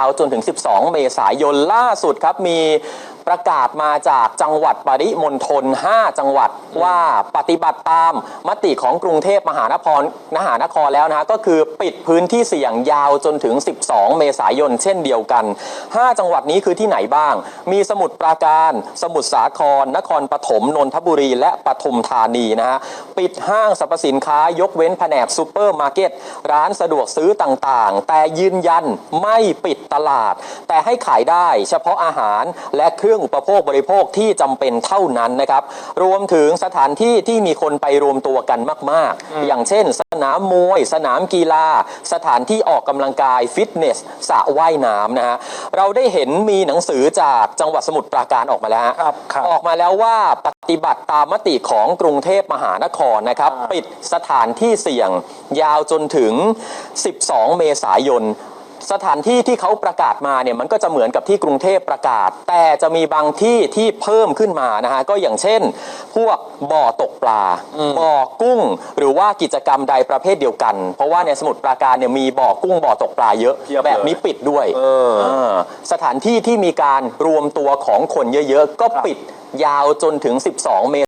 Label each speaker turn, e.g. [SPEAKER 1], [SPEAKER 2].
[SPEAKER 1] าวจนถึง 12 เมษายนล่าสุดครับ มีประกาศมาจากจังหวัดปริมณฑล5 จังหวัดว่าปฏิบัติตามมติของกรุงเทพมหานครมหานครแล้วนะฮะก็คือปิดพื้นที่เสี่ยงยาวจนถึง 12 เมษายนเช่นเดียวกัน 5 จังหวัดนี้คือที่ไหนบ้าง มีสมุทรปราการ สมุทรสาคร นครปฐมนนทบุรี และปทุมธานีนะฮะปิดห้างสรรพสินค้ายกเว้นแผนกซูเปอร์มาร์เก็ตร้านสะดวกซื้อต่างๆ แต่ยืนยันไม่ปิดตลาด แต่ให้ขายได้เฉพาะอาหารและเครื่องอุปโภคบริโภคที่จำเป็นเท่านั้นนะครับ รวมถึงสถานที่ที่มีคนไปรวมตัวกันมาก ๆ อย่างเช่น สนามมวย สนามกีฬา สถานที่ออกกำลังกายฟิตเนสสระว่ายน้ำนะฮะเราได้เห็นมีหนังสือจากจังหวัดสมุทรปราการออกมาแล้วฮะ
[SPEAKER 2] ครับครับ
[SPEAKER 1] ออกมาแล้วว่าปฏิบัติตามมติของกรุงเทพมหานครนะครับ
[SPEAKER 2] อ่า
[SPEAKER 1] ปิดสถานที่เสี่ยงยาวจนถึง 12 เมษายน สถานที่ที่เขาประกาศมาเนี่ยมันก็จะเหมือนกับที่กรุงเทพประกาศ แต่จะมีบางที่ที่เพิ่มขึ้นมานะฮะก็อย่างเช่น พวกบ่อตกปลาบ่อกุ้ง หรือว่ากิจกรรมใดประเภทเดียวกัน เพราะว่าในสมุทรปราการเนี่ยมีบ่อกุ้งบ่อตกปลาเยอะ
[SPEAKER 2] เพียบเลย
[SPEAKER 1] แบบนี้ปิดด้วย
[SPEAKER 2] เออ
[SPEAKER 1] เออสถานที่ที่มีการรวมตัวของคนเยอะๆ ก็ปิดยาวจนถึง 12 เม